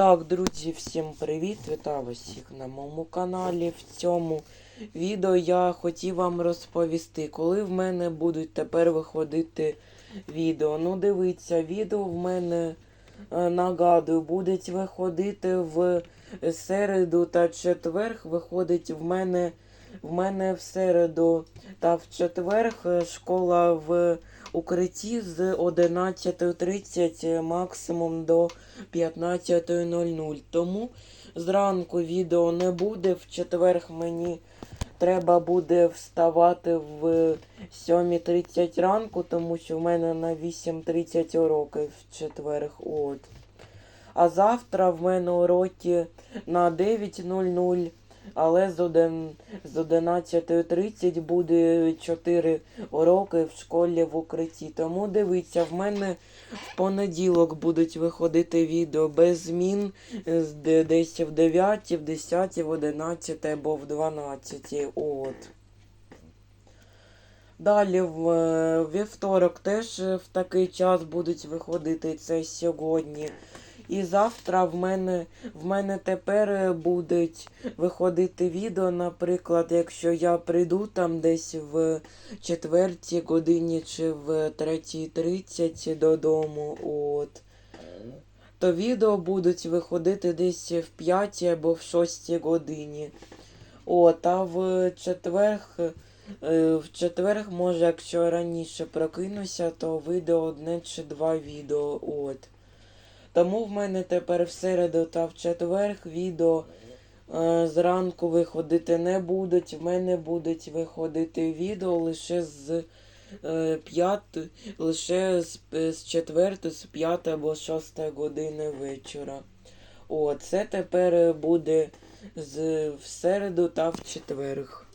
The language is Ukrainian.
Так, друзі, всім привіт! Вітаю усіх на моєму каналі. В цьому відео я хотів вам розповісти, коли в мене будуть тепер виходити відео. Ну, дивіться, відео в мене, е, нагадую, будуть виходити в середу та четверг. Виходить в мене, в мене в середу та в четверг е, школа в укритті з 11.30 максимум до 15.00. Тому зранку відео не буде. В четверг мені треба буде вставати в 7.30 ранку, тому що в мене на 8.30 уроки в четверг. От. А завтра в мене уроки на 9.00, але з, один, з 11.30 буде 4 уроки в школі в укритті. Тому дивіться, в мене в понеділок будуть виходити відео без змін десь в 9, в 10, в 11 або в 12. От. Далі в е, вівторок теж в такий час будуть виходити це сьогодні. І завтра в мене в мене тепер е, будуть виходити відео, наприклад, якщо я прийду там десь в четвертій годині чи в третій тридцять додому, от, то відео будуть виходити десь в п'ятій або в шостій годині. От, а в четверг, е, в четверг, може, якщо раніше прокинуся, то вийде одне чи два відео. От. Тому в мене тепер в середу та в четверг відео е, зранку виходити не будуть. В мене будуть виходити відео лише з е, п'яти, лише з, е, з четвертої, з п'ятої або шостої години вечора. О, це тепер буде з в середу та в четверг.